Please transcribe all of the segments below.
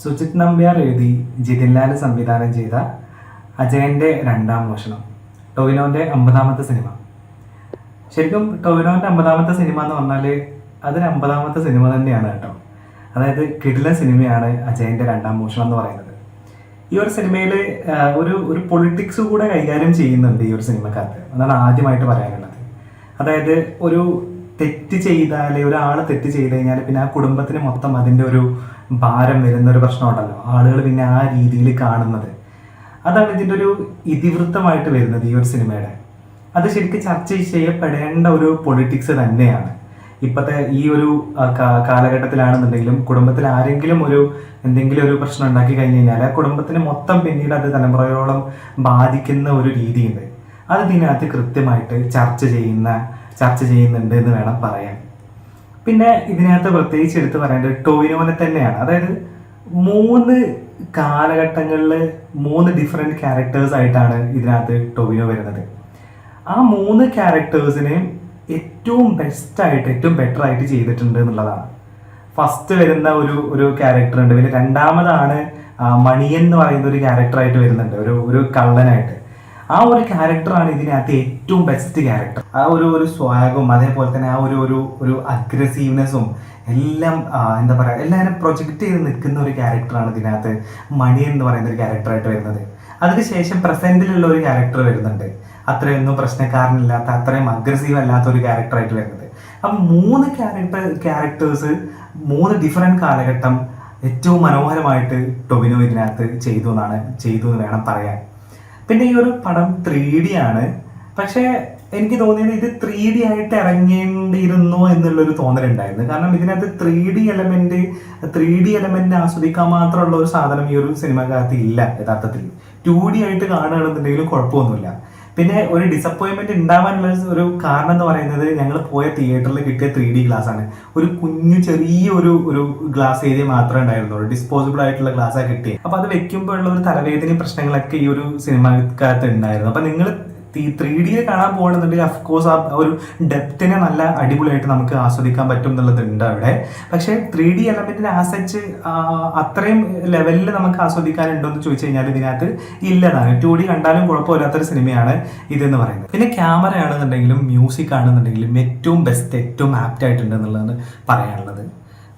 സുജിത് നമ്പ്യാർ എഴുതി ജിതിൻലാൽ സംവിധാനം ചെയ്ത അജയന്റെ രണ്ടാം മോഷണം ടൊവിനോന്റെ അമ്പതാമത്തെ സിനിമ. ശരിക്കും ടൊവിനോന്റെ അമ്പതാമത്തെ സിനിമ എന്ന് പറഞ്ഞാൽ അതൊരു അമ്പതാമത്തെ സിനിമ തന്നെയാണ് കേട്ടോ. അതായത് കിടില സിനിമയാണ് അജയന്റെ രണ്ടാം മോഷണം എന്ന് പറയുന്നത്. ഈ ഒരു സിനിമയിൽ ഒരു ഒരു പൊളിറ്റിക്സ് കൂടെ കൈകാര്യം ചെയ്യുന്നുണ്ട് ഈ ഒരു സിനിമക്കകത്ത്. അതാണ് ആദ്യമായിട്ട് പറയാനുള്ളത്. അതായത് ഒരു തെറ്റ് ചെയ്താൽ ഒരാൾ തെറ്റ് ചെയ്ത് കഴിഞ്ഞാൽ പിന്നെ ആ കുടുംബത്തിന് മൊത്തം അതിന്റെ ഒരു ഭാരം വരുന്ന ഒരു പ്രശ്നമുണ്ടല്ലോ. ആളുകൾ പിന്നെ ആ രീതിയിൽ കാണുന്നത്. അതാണ് ഇതിന്റെ ഒരു ഇതിവൃത്തമായിട്ട് വരുന്നത് ഈ ഒരു സിനിമയുടെ. അത് ശരിക്കും ചർച്ച ചെയ്യപ്പെടേണ്ട ഒരു പൊളിറ്റിക്സ് തന്നെയാണ്. ഇപ്പോഴത്തെ ഈ ഒരു കാലഘട്ടത്തിലാണെന്നുണ്ടെങ്കിലും കുടുംബത്തിൽ ആരെങ്കിലും ഒരു എന്തെങ്കിലും ഒരു പ്രശ്നം ഉണ്ടാക്കി കഴിഞ്ഞ് കഴിഞ്ഞാൽ ആ കുടുംബത്തിന് മൊത്തം പിന്നീട് അത് തലമുറയോളം ബാധിക്കുന്ന ഒരു രീതിയുണ്ട്. അത് ഇതിനകത്ത് കൃത്യമായിട്ട് ചർച്ച ചെയ്യുന്ന ചർച്ച ചെയ്യുന്നുണ്ട് എന്ന് വേണം പറയാൻ. പിന്നെ ഇതിനകത്ത് പ്രത്യേകിച്ച് എടുത്തു പറയേണ്ടത് ടോവിനോനെ തന്നെയാണ്. അതായത് മൂന്ന് കാലഘട്ടങ്ങളിൽ മൂന്ന് ഡിഫറെന്റ് ക്യാരക്ടേഴ്സ് ആയിട്ടാണ് ഇതിനകത്ത് ടോവിനോ വരുന്നത്. ആ മൂന്ന് ക്യാരക്ടേഴ്സിനെ ഏറ്റവും ബെസ്റ്റായിട്ട് ഏറ്റവും ബെറ്റർ ആയിട്ട് ചെയ്തിട്ടുണ്ട് എന്നുള്ളതാണ്. ഫസ്റ്റ് വരുന്ന ഒരു ഒരു ക്യാരക്ടർ ഉണ്ട്. പിന്നെ രണ്ടാമതാണ് മണിയെന്ന് പറയുന്ന ഒരു ക്യാരക്ടറായിട്ട് വരുന്നുണ്ട്. ഒരു ഒരു കള്ളനായിട്ട്. ആ ഒരു ക്യാരക്ടറാണ് ഇതിനകത്ത് ഏറ്റവും ബെസ്റ്റ് ക്യാരക്ടർ ആ ഒരു ഒരു സ്വാഗവും അതേപോലെ തന്നെ ആ ഒരു ഒരു ഒരു അഗ്രസീവ്നെസ്സും എല്ലാം എന്താ പറയുക എല്ലാവരും പ്രൊജക്റ്റ് ചെയ്ത് നിൽക്കുന്ന ഒരു ക്യാരക്ടറാണ് ഇതിനകത്ത് മണി എന്ന് പറയുന്ന ഒരു ക്യാരക്ടറായിട്ട് വരുന്നത്. അതിനുശേഷം പ്രസന്റിലുള്ള ഒരു ക്യാരക്ടർ വരുന്നുണ്ട്. അത്രയൊന്നും പ്രശ്നക്കാരനില്ലാത്ത അത്രയും അഗ്രസീവ് അല്ലാത്ത ഒരു ക്യാരക്ടറായിട്ട് വരുന്നത്. അപ്പം മൂന്ന് ക്യാരക്ടർ ക്യാരക്ടേഴ്സ് മൂന്ന് ഡിഫറെന്റ് കാലഘട്ടം ഏറ്റവും മനോഹരമായിട്ട് ടൊവിനോ ഇതിനകത്ത് ചെയ്തു എന്നാണ് ചെയ്തു എന്ന് വേണം പറയാൻ. പിന്നെ ഈ ഒരു പടം ത്രീ ഡി ആണ്. പക്ഷേ എനിക്ക് തോന്നിയത് ഇത് ത്രീ ഡി ആയിട്ട് ഇറങ്ങേണ്ടിയിരുന്നു എന്നുള്ളൊരു തോന്നലുണ്ടായിരുന്നു. കാരണം ഇതിനകത്ത് three D element three D element ആസ്വദിക്കാൻ മാത്രമുള്ള ഒരു സാധനം ഈ ഒരു സിനിമക്കകത്ത് ഇല്ല യഥാർത്ഥത്തിൽ. ടു ഡി ആയിട്ട് കാണുകയാണെന്നുണ്ടെങ്കിലും കുഴപ്പമൊന്നുമില്ല. പിന്നെ ഒരു ഡിസപ്പോയിൻമെന്റ് ഉണ്ടാവാനുള്ള ഒരു കാരണം എന്ന് പറയുന്നത് ഞങ്ങൾ പോയ തിയേറ്ററിൽ കിട്ടിയ ത്രീ ഡി ഗ്ലാസ് ആണ്. ഒരു കുഞ്ഞു ചെറിയ ഒരു ഒരു ഗ്ലാസ് ഏരിയ മാത്രമേ ഉണ്ടായിരുന്നുള്ളൂ. ഡിസ്പോസിബിൾ ആയിട്ടുള്ള ഗ്ലാസ് ആണ് കിട്ടിയത് അപ്പൊ അത് വെക്കുമ്പോഴുള്ള ഒരു തലവേദനയും പ്രശ്നങ്ങളൊക്കെ ഈ ഒരു സിനിമക്കകത്ത് ഉണ്ടായിരുന്നു. അപ്പൊ നിങ്ങൾ ത്രീ ഡിയിൽ കാണാൻ പോകണമെന്നുണ്ടെങ്കിൽ അഫ്കോഴ്സ് ആ ഒരു ഡെപ്തിനെ നല്ല അടിപൊളിയായിട്ട് നമുക്ക് ആസ്വദിക്കാൻ പറ്റും എന്നുള്ളതുണ്ട് അവിടെ. പക്ഷേ ത്രീ ഡി എലമെന്റിനെ ആസച്ച് അത്രയും ലെവലിൽ നമുക്ക് ആസ്വദിക്കാനുണ്ടോ എന്ന് ചോദിച്ചു കഴിഞ്ഞാൽ ഇതിനകത്ത് ഇല്ലതാണ്. ടു ഡി കണ്ടാലും കുഴപ്പമില്ലാത്തൊരു സിനിമയാണ് ഇതെന്ന് പറയുന്നത്. പിന്നെ ക്യാമറ ആണെന്നുണ്ടെങ്കിലും മ്യൂസിക് ആണെന്നുണ്ടെങ്കിലും ഏറ്റവും ബെസ്റ്റ് ഏറ്റവും ആപ്റ്റ് ആയിട്ടുണ്ട് എന്നുള്ളതാണ് പറയാനുള്ളത്.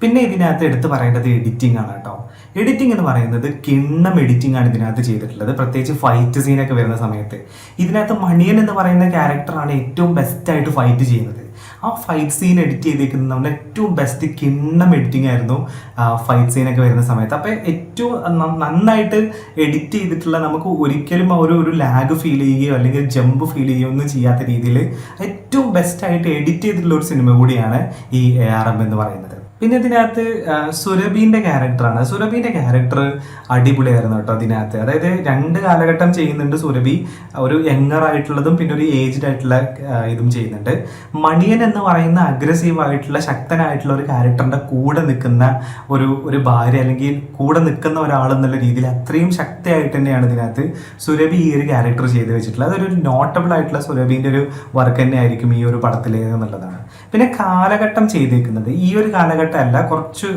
പിന്നെ ഇതിനകത്ത് എടുത്ത് പറയേണ്ടത് എഡിറ്റിംഗ് ആണ് കേട്ടോ. എഡിറ്റിംഗ് എന്ന് പറയുന്നത് കിണ്ണം എഡിറ്റിംഗ് ആണ് ഇതിനകത്ത് ചെയ്തിട്ടുള്ളത്. പ്രത്യേകിച്ച് ഫൈറ്റ് സീനൊക്കെ വരുന്ന സമയത്ത്. ഇതിനകത്ത് മണിയൻ എന്ന് പറയുന്ന ക്യാരക്ടറാണ് ഏറ്റവും ബെസ്റ്റ് ആയിട്ട് ഫൈറ്റ് ചെയ്യുന്നത്. ആ ഫൈറ്റ് സീൻ എഡിറ്റ് ചെയ്തേക്കുന്നത് നമ്മൾ ഏറ്റവും ബെസ്റ്റ് കിണ്ണം എഡിറ്റിംഗ് ആയിരുന്നു ഫൈറ്റ് സീനൊക്കെ വരുന്ന സമയത്ത്. അപ്പോൾ ഏറ്റവും നന്നായിട്ട് എഡിറ്റ് ചെയ്തിട്ടുള്ള നമുക്ക് ഒരിക്കലും ഒരു ഒരു ലാഗ് ഫീൽ ചെയ്യുകയോ അല്ലെങ്കിൽ ജമ്പ് ഫീൽ ചെയ്യുകയോ ഒന്നും ചെയ്യാത്ത രീതിയിൽ ഏറ്റവും ബെസ്റ്റായിട്ട് എഡിറ്റ് ചെയ്തിട്ടുള്ള ഒരു സിനിമ കൂടിയാണ് ഈ എ ആർ എം എന്ന് പറയുന്നത്. പിന്നെ ഇതിനകത്ത് ആ, സുരഭീന്റെ ക്യാരക്ടറാണ് സുരഭീന്റെ ക്യാരക്ടർ അടിപൊളിയായിരുന്നു കേട്ടോ അതിനകത്ത്. അതായത് രണ്ട് കാലഘട്ടം ചെയ്യുന്നുണ്ട് സുരഭി. ഒരു യങ്ങർ ആയിട്ടുള്ളതും പിന്നെ ഒരു ഏജ്ഡ് ആയിട്ടുള്ള ഇതും ചെയ്യുന്നുണ്ട്. മണിയൻ എന്ന് പറയുന്ന അഗ്രസീവ് ആയിട്ടുള്ള ശക്തനായിട്ടുള്ള ഒരു ക്യാരക്ടറിന്റെ കൂടെ നിൽക്കുന്ന ഒരു ഒരു ഭാര്യ അല്ലെങ്കിൽ കൂടെ നിൽക്കുന്ന ഒരാൾ എന്നുള്ള രീതിയിൽ അത്രയും ശക്തിയായിട്ട് തന്നെയാണ് ഇതിനകത്ത് സുരഭി ഈ ഒരു ക്യാരക്ടർ ചെയ്ത് വെച്ചിട്ടുള്ളത്. അതൊരു നോട്ടബിൾ ആയിട്ടുള്ള സുരഭിന്റെ ഒരു വർക്ക് തന്നെ ആയിരിക്കും ഈ ഒരു പടത്തിൽ എന്നുള്ളതാണ്. പിന്നെ കാലഘട്ടം ചെയ്തേക്കുന്നത്. ഈ ഒരു കാലഘട്ടം അല്ല കുറച്ച്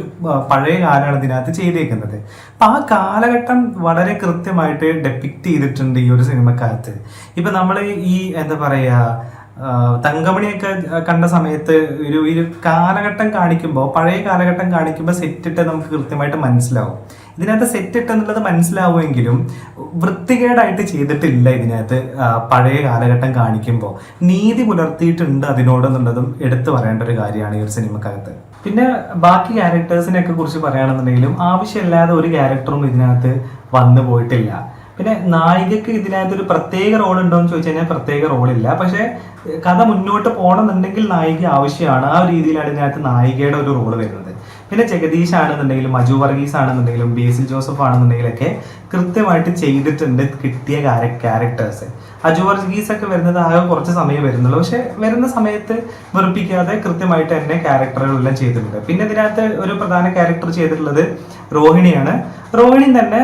പഴയ കാലമാണ് ഇതിനകത്ത് ചെയ്തേക്കുന്നത്. അപ്പൊ ആ കാലഘട്ടം വളരെ കൃത്യമായിട്ട് ഡെപ്പിക്റ്റ് ചെയ്തിട്ടുണ്ട് ഈ ഒരു സിനിമക്കകത്ത്. ഇപ്പൊ നമ്മൾ ഈ എന്താ പറയാ തങ്കമണിയൊക്കെ കണ്ട സമയത്ത് ഒരു ഒരു കാലഘട്ടം കാണിക്കുമ്പോൾ പഴയ കാലഘട്ടം കാണിക്കുമ്പോൾ സെറ്റിട്ട് നമുക്ക് കൃത്യമായിട്ട് മനസ്സിലാവും. ഇതിനകത്ത് സെറ്റ് ഇട്ട് എന്നുള്ളത് മനസ്സിലാവുമെങ്കിലും വൃത്തികേടായിട്ട് ചെയ്തിട്ടില്ല ഇതിനകത്ത് പഴയ കാലഘട്ടം കാണിക്കുമ്പോൾ നീതി പുലർത്തിയിട്ടുണ്ട് അതിനോടെന്നുള്ളതും എടുത്തു പറയേണ്ട ഒരു കാര്യമാണ് ഈ ഒരു സിനിമക്കകത്ത്. പിന്നെ ബാക്കി ക്യാരക്ടേഴ്സിനെ ഒക്കെ കുറിച്ച് പറയുകയാണെന്നുണ്ടെങ്കിലും ആവശ്യമില്ലാതെ ഒരു ക്യാരക്ടറും ഇതിനകത്ത് വന്നു പോയിട്ടില്ല. പിന്നെ നായികക്ക് ഇതിനകത്ത് ഒരു പ്രത്യേക റോൾ ഉണ്ടോ എന്ന് ചോദിച്ചു കഴിഞ്ഞാൽ പ്രത്യേക റോളില്ല പക്ഷേ കഥ മുന്നോട്ട് പോകണമെന്നുണ്ടെങ്കിൽ നായിക ആവശ്യമാണ്. ആ രീതിയിലാണ് ഇതിനകത്ത് നായികയുടെ ഒരു റോൾ വരുന്നത്. പിന്നെ ജഗദീഷ് ആണെന്നുണ്ടെങ്കിലും മജു വർഗീസ് ആണെന്നുണ്ടെങ്കിലും ബേസിൽ ജോസഫ് ആണെന്നുണ്ടെങ്കിലൊക്കെ കൃത്യമായിട്ട് ചെയ്തിട്ടുണ്ട് കിട്ടിയ ക്യാരക്ടേഴ്സ് അജു വർഗീസ് ഒക്കെ വരുന്നത് ആകെ കുറച്ച് സമയം വരുന്നുള്ളൂ. പക്ഷെ വരുന്ന സമയത്ത് വെറുപ്പിക്കാതെ കൃത്യമായിട്ട് തന്നെ ക്യാരക്ടറുകളെല്ലാം ചെയ്തിട്ടുണ്ട്. പിന്നെ ഇതിനകത്ത് ഒരു പ്രധാന ക്യാരക്ടർ ചെയ്തിട്ടുള്ളത് രോഹിണിയാണ്. റോഹിണി തന്നെ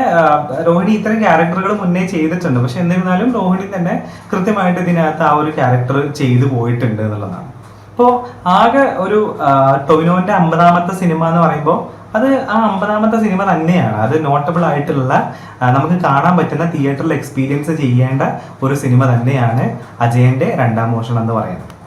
റോഹിണി ഇത്തരം ക്യാരക്ടറുകൾ മുന്നേ ചെയ്തിട്ടുണ്ട്. പക്ഷെ എന്നിരുന്നാലും റോഹിണി തന്നെ കൃത്യമായിട്ട് ഇതിനകത്ത് ആ ഒരു ക്യാരക്ടർ ചെയ്തു പോയിട്ടുണ്ട് എന്നുള്ളതാണ്. അപ്പോൾ ആകെ ഒരു ടൊവിനോന്റെ അമ്പതാമത്തെ സിനിമ എന്ന് പറയുമ്പോൾ അത് ആ അമ്പതാമത്തെ സിനിമ തന്നെയാണ്. അത് നോട്ടബിൾ ആയിട്ടുള്ള നമുക്ക് കാണാൻ പറ്റുന്ന തിയേറ്ററിൽ എക്സ്പീരിയൻസ് ചെയ്യേണ്ട ഒരു സിനിമ തന്നെയാണ് അജയന്റെ രണ്ടാം മോഷണം എന്ന് പറയുന്നത്.